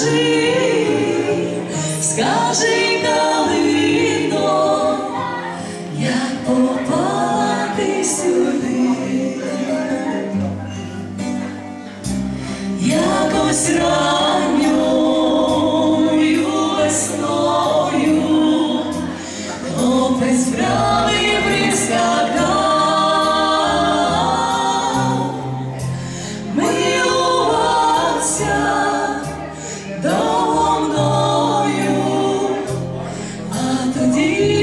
скажи, скажи, Галино, як попала ти сюди. Якось ранньою весною хлопець бравий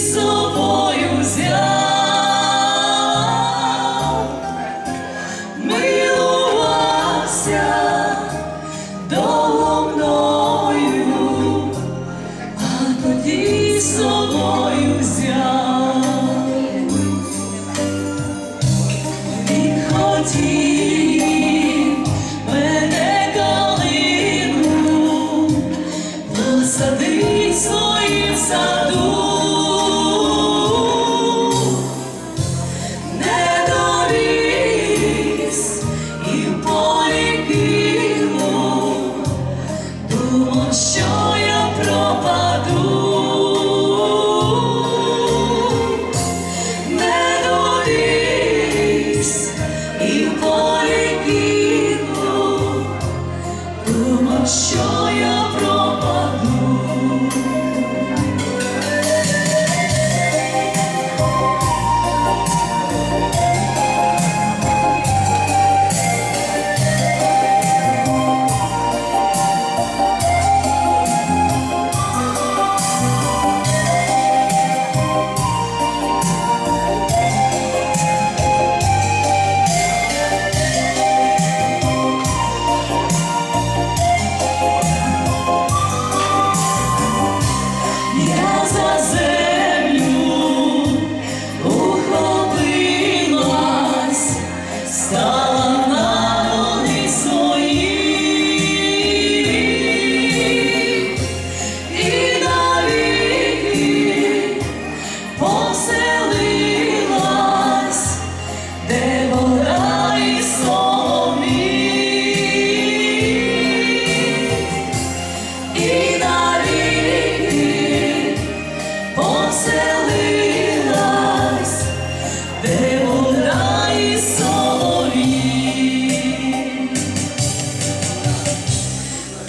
з собою взяв, милувався довго мною, а тоді собою взяв. Він хотів мене калину своїм саду.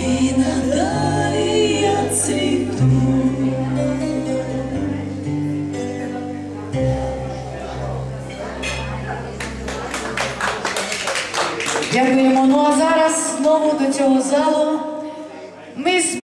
і надалі я цвіту. Дякуємо. Ну а зараз знову до цього залу ми